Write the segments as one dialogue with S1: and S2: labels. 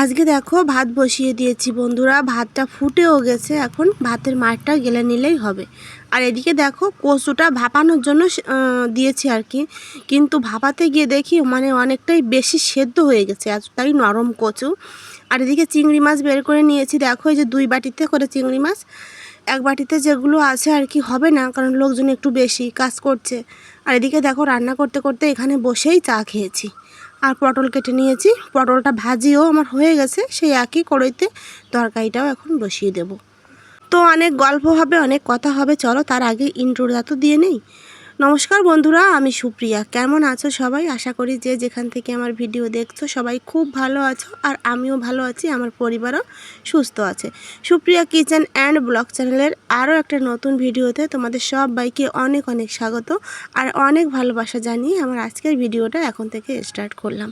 S1: আজকে দেখো ভাত বসিয়ে দিয়েছি, বন্ধুরা। ভাতটা ফুটেও গেছে এখন। ভাতের মারটা গেলে নিলেই হবে। আর এদিকে দেখো, কচুটা ভাপানোর জন্য দিয়েছি আর কি। কিন্তু ভাপাতে গিয়ে দেখি মানে অনেকটাই বেশি সেদ্ধ হয়ে গেছে এতটাই নরম কচু। আর এদিকে চিংড়ি মাছ বের করে নিয়েছি। দেখো, এই যে দুই বাটিতে করে চিংড়ি মাছ। এক বাটিতে যেগুলো আছে আর কি হবে না, কারণ লোকজন একটু বেশি কাজ করছে। আর এদিকে দেখো, রান্না করতে করতে এখানে বসেই চা খেয়েছি। আর পটল কেটে নিয়েছি। পটলটা ভাজিও আমার হয়ে গেছে, সেই একই কড়াইতে তরকারিটাও এখন বসিয়ে দেব। তো অনেক গল্প হবে, অনেক কথা হবে, চলো তার আগে ইন্ট্রোটা তো দিয়ে নেই। নমস্কার বন্ধুরা, আমি সুপ্রিয়া। কেমন আছো সবাই? আশা করি যে যেখান থেকে আমার ভিডিও দেখছ সবাই খুব ভালো আছো আর আমিও ভালো আছি, আমার পরিবারও সুস্থ আছে। সুপ্রিয়া কিচেন অ্যান্ড ব্লগ চ্যানেলের আরও একটা নতুন ভিডিওতে তোমাদের সবাইকে অনেক অনেক স্বাগত আর অনেক ভালোবাসা জানিয়ে আমার আজকের ভিডিওটা এখন থেকে স্টার্ট করলাম।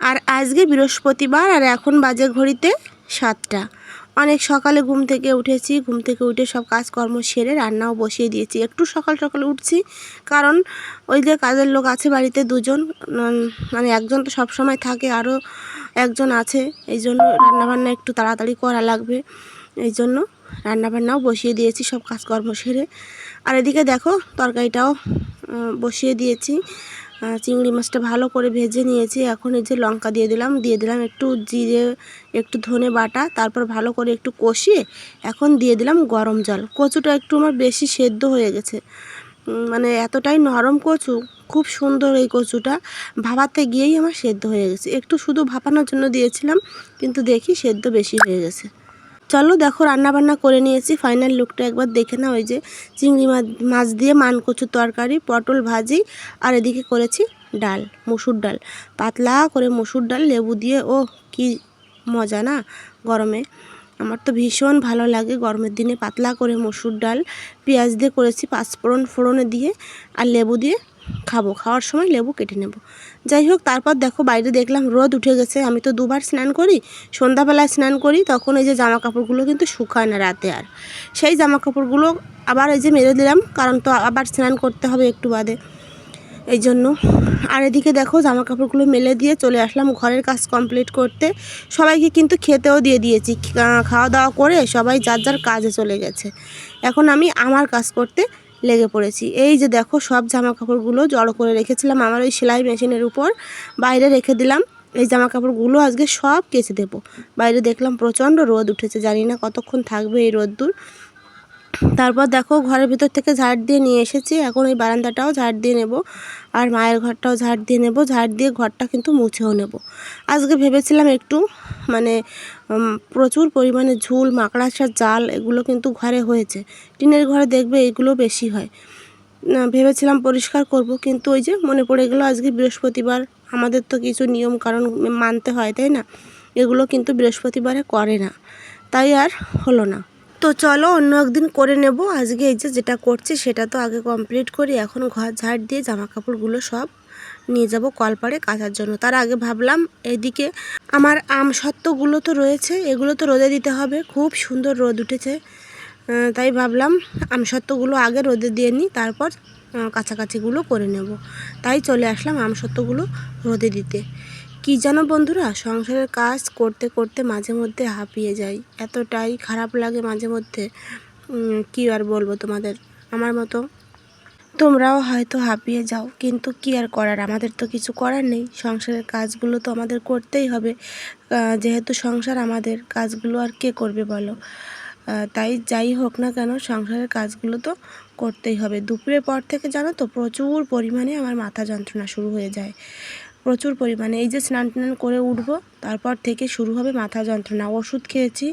S1: আর আজকে বৃহস্পতিবার আর এখন বাজে ঘড়িতে সাতটা। অনেক সকালে ঘুম থেকে উঠেছি, ঘুম থেকে উঠে সব কাজকর্ম সেরে রান্নাও বসিয়ে দিয়েছি। একটু সকাল সকালে উঠছি, কারণ ওই যে কাজের লোক আছে বাড়িতে দুজন মানে একজন তো সব সময় থাকে আরও একজন আছে এই জন্য রান্নাবান্না একটু তাড়াতাড়ি করা লাগবে। এই জন্য রান্নাবান্নাও বসিয়ে দিয়েছি, সব কাজকর্ম সেরে। আর এদিকে দেখো, তরকারিটাও বসিয়ে দিয়েছি। চিংড়ি মাছটা ভালো করে ভেজে নিয়েছি। এখন এই যে লঙ্কা দিয়ে দিলাম দিয়ে দিলাম একটু জিরে, একটু ধনে বাটা, তারপর ভালো করে একটু কষিয়ে এখন দিয়ে দিলাম গরম জল। কচুটা একটু আমার বেশি সেদ্ধ হয়ে গেছে। মানে এতটাই নরম কচু, খুব সুন্দর এই কচুটা। ভাপাতে গিয়েই আমার সেদ্ধ হয়ে গেছে। একটু শুধু ভাপানোর জন্য দিয়েছিলাম, কিন্তু দেখি সেদ্ধ বেশি হয়ে গেছে। চলো দেখো রান্না বান্না করে নিয়েছি। ফাইনাল লুকটা একবার দেখে নাও, ওই যে চিংড়ি মাছ দিয়ে মান কচুর তরকারি, পটল ভাজি, আর এদিকে করেছি ডাল, মুসুর ডাল। পাতলা করে মুসুর ডাল, লেবু দিয়ে ও কি মজা না গরমে। আমার তো ভীষণ ভালো লাগে গরমের দিনে পাতলা করে মসুর ডাল, পেঁয়াজ দিয়ে করেছি পাঁচফোড়ন ফোড়নে দিয়ে, আর লেবু দিয়ে খাব, খাওয়ার সময় লেবু কেটে নেব। যাই হোক, তারপর দেখো বাইরে দেখলাম রোদ উঠে গেছে, আমি তো দুবার স্নান করি, সন্ধ্যাবেলায় স্নান করি, তখন এই যে জামা কাপড়গুলো কিন্তু শুকায় না রাতে আর। সেই জামা কাপড়গুলো আবার এই যে মেরে দিলাম, কারণ তো আবার স্নান করতে হবে একটু বাদে। এই জন্য। আর এদিকে দেখো জামা কাপড়গুলো মেলে দিয়ে চলে আসলাম ঘরের কাজ কমপ্লিট করতে। সবাইকে কিন্তু খেতেও দিয়ে দিয়েছি। খাওয়া দাওয়া করে সবাই যার যার কাজে চলে গেছে। এখন আমি আমার কাজ করতে লেগে পড়েছি। এই যে দেখো, সব জামা কাপড়গুলো জড়ো করে রেখেছিলাম আমার ওই সেলাই মেশিনের উপর। বাইরে রেখে দিলাম। এই জামা কাপড়গুলো আজকে সব কেচে দেবো। বাইরে দেখলাম প্রচণ্ড রোদ উঠেছে, জানি না কতক্ষণ থাকবে এই রোদ্দুর। তারপর দেখো ঘরের ভিতর থেকে ঝাড় দিয়ে নিয়ে এসেছি। এখন এই বারান্দাটাও ঝাড় দিয়ে নেব আর মায়ের ঘরটাও ঝাড় দিয়ে নেব। ঝাড় দিয়ে ঘরটা কিন্তু মুছেও নেব। আজকে ভেবেছিলাম একটু মানে প্রচুর পরিমাণে ঝুল, মাকড়াসার জাল এগুলো কিন্তু ঘরে হয়েছে। টিনের ঘরে দেখবে এগুলো বেশি হয়। ভেবেছিলাম পরিষ্কার করব কিন্তু ওই যে মনে পড়ে গেলো আজকে বৃহস্পতিবার। আমাদের তো কিছু নিয়ম কারণ মানতে হয়, তাই না? এগুলো কিন্তু বৃহস্পতিবারে করে না। তাই আর হলো না। তো চলো অন্য একদিন করে নেব। আজকে এই যে যেটা করছি সেটা তো আগে কমপ্লিট করি। এখন ঘর ঝাড় দিয়ে জামা কাপড়গুলো সব নিয়ে যাব কলপাড়ে কাচার জন্য। তার আগে ভাবলাম এদিকে আমার আম সত্ত্বগুলো তো রয়েছে, এগুলো তো রোদে দিতে হবে। খুব সুন্দর রোদ উঠেছে। তাই ভাবলাম আম সত্ত্বগুলো আগে রোদে দিয়ে নিই, তারপর কাছাকাছিগুলো করে নেব। তাই চলে আসলাম আম সত্ত্বগুলো রোদে দিতে। কি জানো বন্ধুরা? সংসারের কাজ করতে করতে মাঝে মধ্যে হাঁপিয়ে যাই। এতটাই খারাপ লাগে মাঝে মধ্যে। কি আর বলব তোমাদের? আমার মতো। তোমরাও হয়তো হাঁপিয়ে যাও, কিন্তু কি আর করার? আমাদের তো কিছু করার নেই। সংসারের কাজগুলো তো আমাদের করতেই হবে। যেহেতু সংসার আমাদের, কাজগুলো আর কে করবে বলো? তাই যাই হোক না কেন, সংসারের কাজগুলো তো করতেই হবে। দুপুরের পর থেকে জানো তো, প্রচুর পরিমাণে আমার মাথা যন্ত্রণা শুরু হয়ে যায়। প্রচুর পরিমাণে। এই যে স্নান টান করে উঠবো, তারপর থেকে শুরু হবে মাথা যন্ত্রণা। ওষুধ খেয়েছি।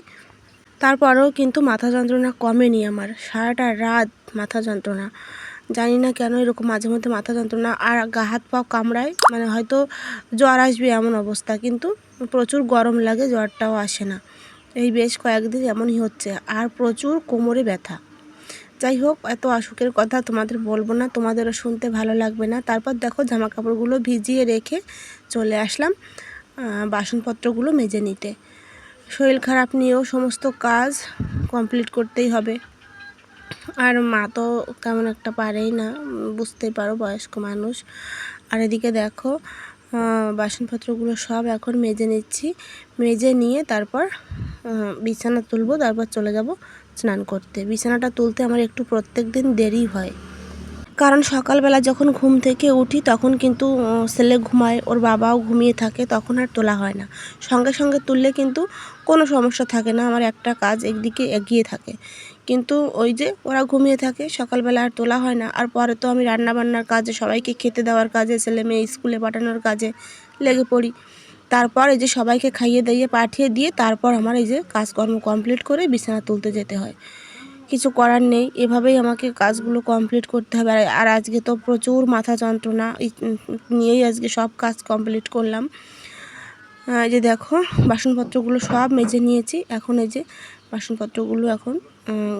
S1: তারপরেও কিন্তু মাথা যন্ত্রণা কমেনি আমার। সারাটা রাত মাথা যন্ত্রণা। জানি না কেন এরকম মাঝে মধ্যে মাথা যন্ত্রণা আর গা হাত পাও কামড়ায় মানে হয়তো জ্বর আসবে এমন অবস্থা, কিন্তু প্রচুর গরম লাগে, জ্বরটাও আসে না। এই বেশ কয়েকদিন এমনই হচ্ছে। আর প্রচুর কোমরে ব্যথা। যাই হোক এত অসুখের কথা তোমাদের বলব না, তোমাদেরও শুনতে ভালো লাগবে না। তারপর দেখো জামা কাপড়গুলো ভিজিয়ে রেখে চলে আসলাম বাসনপত্রগুলো মেজে নিতে। শরীর খারাপ নিয়েও সমস্ত কাজ কমপ্লিট করতেই হবে। আর মা তো তেমন একটা পারেই না, বুঝতেই পারো বয়স্ক মানুষ। আর এদিকে দেখো বাসনপত্রগুলো সব এখন মেজে নিচ্ছি। মেজে নিয়ে তারপর বিছানা তুলবো, তারপর চলে যাব স্নান করতে। বিছানাটা তুলতে আমার একটু প্রত্যেক দিন দেরি হয়। কারণ সকালবেলা যখন ঘুম থেকে উঠি তখন কিন্তু ছেলে ঘুমায়, ওর বাবাও ঘুমিয়ে থাকে, তখন আর তোলা হয় না। সঙ্গে সঙ্গে তুললে কিন্তু কোনো সমস্যা থাকে না, আমার একটা কাজ একদিকে এগিয়ে থাকে। কিন্তু ওই যে ওরা ঘুমিয়ে থাকে, সকালবেলা আর তোলা হয় না। আর পরে তো আমি রান্নাবান্নার কাজে, সবাইকে খেতে দেওয়ার কাজে, ছেলে মেয়ে স্কুলে পাঠানোর কাজে লেগে পড়ি। তারপর এই যে সবাইকে খাইয়ে দাইয়ে পাঠিয়ে দিয়ে তারপর আমার এই যে কাজকর্ম কমপ্লিট করে বিছানা তুলতে যেতে হয়। কিছু করার নেই, এভাবেই আমাকে কাজগুলো কমপ্লিট করতে হবে। আর- আজকে তো প্রচুর মাথা যন্ত্রণা নিয়েই আজকে সব কাজ কমপ্লিট করলাম। এই যে দেখো, বাসনপত্রগুলো সব মেজে নিয়েছি। এখন এই যে বাসনপত্রগুলো এখন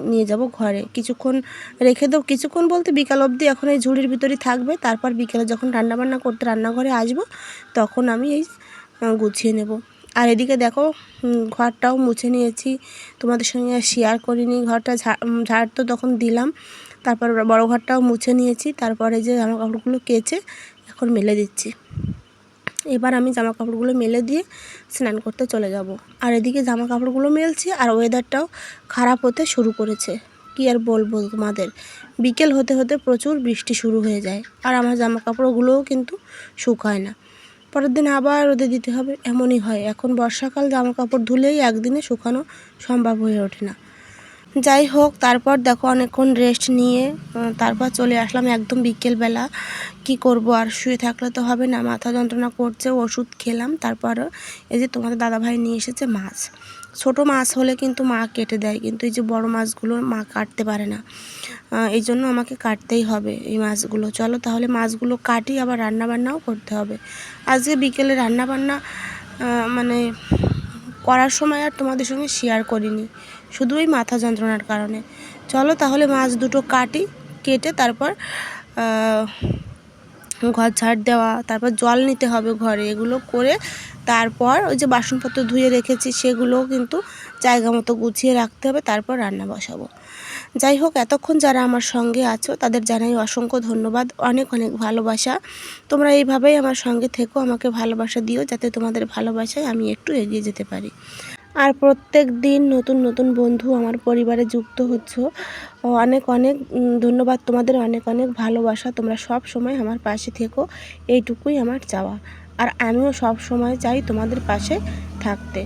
S1: নিয়ে যাব ঘরে। কিছুক্ষণ রেখে দেবো। কিছুক্ষণ বলতে বিকাল অবধি এখন এই ঝুড়ির ভিতরেই থাকবে। তারপর বিকেলে যখন রান্নাবান্না করতে রান্নাঘরে আসব, তখন আমি এই গুছিয়ে নেব। আর এদিকে দেখো ঘরটাও মুছে নিয়েছি। তোমাদের সঙ্গে শেয়ার করিনি। ঘরটা ঝাড় তো তখন দিলাম। তারপর বড় ঘরটাও মুছে নিয়েছি। তারপরে যে জামা কাপড়গুলো কেচে এখন মেলে দিচ্ছি। এবার আমি জামা কাপড়গুলো মেলে দিয়ে স্নান করতে চলে যাব। আর এদিকে জামা কাপড়গুলো মেলছি আর ওয়েদারটাও খারাপ হতে শুরু করেছে। কি আর বলব তোমাদের? বিকেল হতে হতে প্রচুর বৃষ্টি শুরু হয়ে যায়। আর আমার জামা কাপড়গুলোও কিন্তু শুকায় না। পরের দিন আবার রোদে দিতে হবে। এমনই হয়। এখন বর্ষাকাল জামা কাপড় ধুলেই একদিনে শুকানো সম্ভব হয়ে ওঠে না। যাই হোক তারপর দেখো অনেকক্ষণ রেস্ট নিয়ে তারপর চলে আসলাম একদম বিকেলবেলা। কি করব আর শুয়ে থাকলে তো হবে না, মাথা যন্ত্রণা করছে, ওষুধ খেলাম, তারপর এই যে তোমাদের দাদাভাই নিয়ে এসেছে মাছ। ছোট মাছ হলে কিন্তু মা কেটে দেয়, কিন্তু এই যে বড় মাছগুলো মা কাটতে পারে না। এই জন্য আমাকে কাটতেই হবে এই মাছগুলো। চলো তাহলে মাছগুলো কাটি, আবার রান্না বান্নাও করতে হবে। আজকে বিকেলে রান্না বান্না মানে করার সময় আর তোমাদের সঙ্গে শেয়ার করিনি। শুধু ওই মাথা যন্ত্রণার কারণে। চলো তাহলে মাছ দুটো কাটি, কেটে তারপর ঘর ঝাড় দেওয়া, তারপর জল নিতে হবে ঘরে। এগুলো করে তারপর ওই যে বাসনপত্র ধুয়ে রেখেছি সেগুলো কিন্তু জায়গা মতো গুছিয়ে রাখতে হবে, তারপর রান্না বসাবো। যাই হোক, এতক্ষণ যারা আমার সঙ্গে আছো, তাদের জানাই অসংখ্য ধন্যবাদ, অনেক অনেক ভালোবাসা। তোমরা এইভাবেই আমার সঙ্গে থেকো, আমাকে ভালোবাসা দিও, যাতে তোমাদের ভালোবাসায় আমি একটু এগিয়ে যেতে পারি। আর প্রত্যেক দিন নতুন নতুন বন্ধু আমার পরিবারে যুক্ত হচ্ছ। অনেক অনেক ধন্যবাদ তোমাদের, অনেক অনেক ভালোবাসা। তোমরা সব সময় আমার পাশে থেকো, এইটুকুই আমার চাওয়া। আর আমিও সব সময় চাই তোমাদের পাশে থাকতে।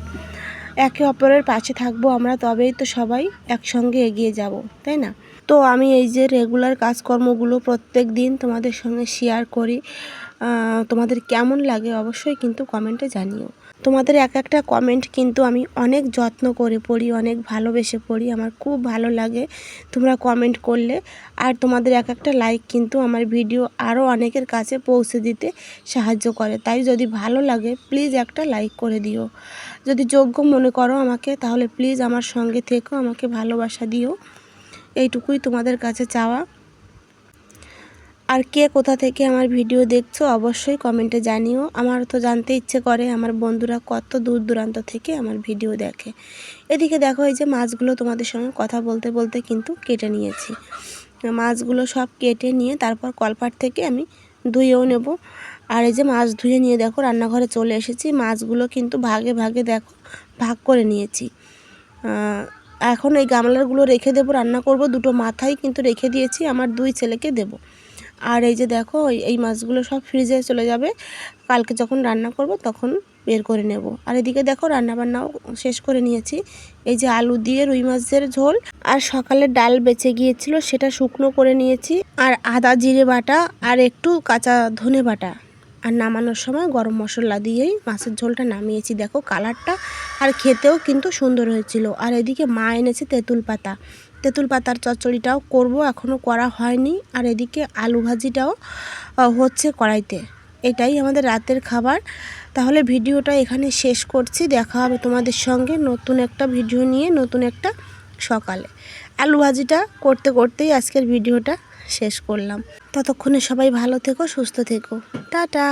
S1: একে অপরের পাশে থাকব আমরা, তবেই তো সবাই একসঙ্গে এগিয়ে যাব, তাই না? তো আমি এই যে রেগুলার কাজকর্মগুলো প্রত্যেক দিন তোমাদের সঙ্গে শেয়ার করি। তোমাদের কেমন লাগে অবশ্যই কিন্তু কমেন্টে জানিও। তোমাদের এক একটা কমেন্ট কিন্তু আমি অনেক যত্ন করে পড়ি, অনেক ভালোবেসে পড়ি। আমার খুব ভালো লাগে তোমরা কমেন্ট করলে। আর তোমাদের এক একটা লাইক কিন্তু আমার ভিডিও আরও অনেকের কাছে পৌঁছে দিতে সাহায্য করে। তাই যদি ভালো লাগে প্লিজ একটা লাইক করে দিও। যদি যোগ্য মনে করো আমাকে, তাহলে প্লিজ আমার সঙ্গে থেকো, আমাকে ভালোবাসা দিও। এইটুকুই তোমাদের কাছে চাওয়া। আর কে কোথা থেকে আমার ভিডিও দেখছ অবশ্যই কমেন্টে জানিও। আমার তো জানতে ইচ্ছে করে, আমার বন্ধুরা কত দূর দূরান্ত থেকে আমার ভিডিও দেখে। এদিকে দেখো এই যে মাছগুলো তোমাদের সঙ্গে কথা বলতে বলতে কিন্তু কেটে নিয়েছি। মাছগুলো সব কেটে নিয়ে তারপর কলপাট থেকে আমি ধুয়েও নেব। আর এই যে মাছ ধুয়ে নিয়ে দেখো রান্নাঘরে চলে এসেছি। মাছগুলো কিন্তু ভাগে ভাগে দেখো ভাগ করে নিয়েছি। এখন এই গামলাগুলো রেখে দেবো, রান্না করব। দুটো মাথাই কিন্তু রেখে দিয়েছি, আমার দুই ছেলেকে দেবো। আর এই যে দেখো, এই- মাছগুলো সব ফ্রিজে চলে যাবে। কালকে যখন রান্না করব তখন বের করে নেব। আর এদিকে দেখো রান্না বান্নাও শেষ করে নিয়েছি। এই যে আলু দিয়ে রুই মাছের ঝোল। আর সকালে ডাল বেঁচে গিয়েছিল, সেটা শুকনো করে নিয়েছি। আর আদা জিরে বাটা আর একটু কাঁচা ধনে বাটা। আর নামানোর সময় গরম মশলা দিয়েই মাছের ঝোলটা নামিয়েছি। দেখো কালারটা। আর খেতেও কিন্তু সুন্দর হয়েছিল। আর এদিকে মা এনেছে তেঁতুল পাতা। তেঁতুল পাতার চচ্চড়িটাও করব এখনও করা হয়নি। আর এদিকে আলু ভাজিটাও হচ্ছে কড়াইতে। এটাই আমাদের রাতের খাবার। তাহলে ভিডিওটা এখানে শেষ করছি। দেখা হবে তোমাদের সঙ্গে নতুন একটা ভিডিও নিয়ে, নতুন একটা সকালে। আলু ভাজিটা করতে করতেই আজকের ভিডিওটা শেষ করলাম। ততক্ষণে সবাই ভালো থেকো, সুস্থ থেকো। টাটা!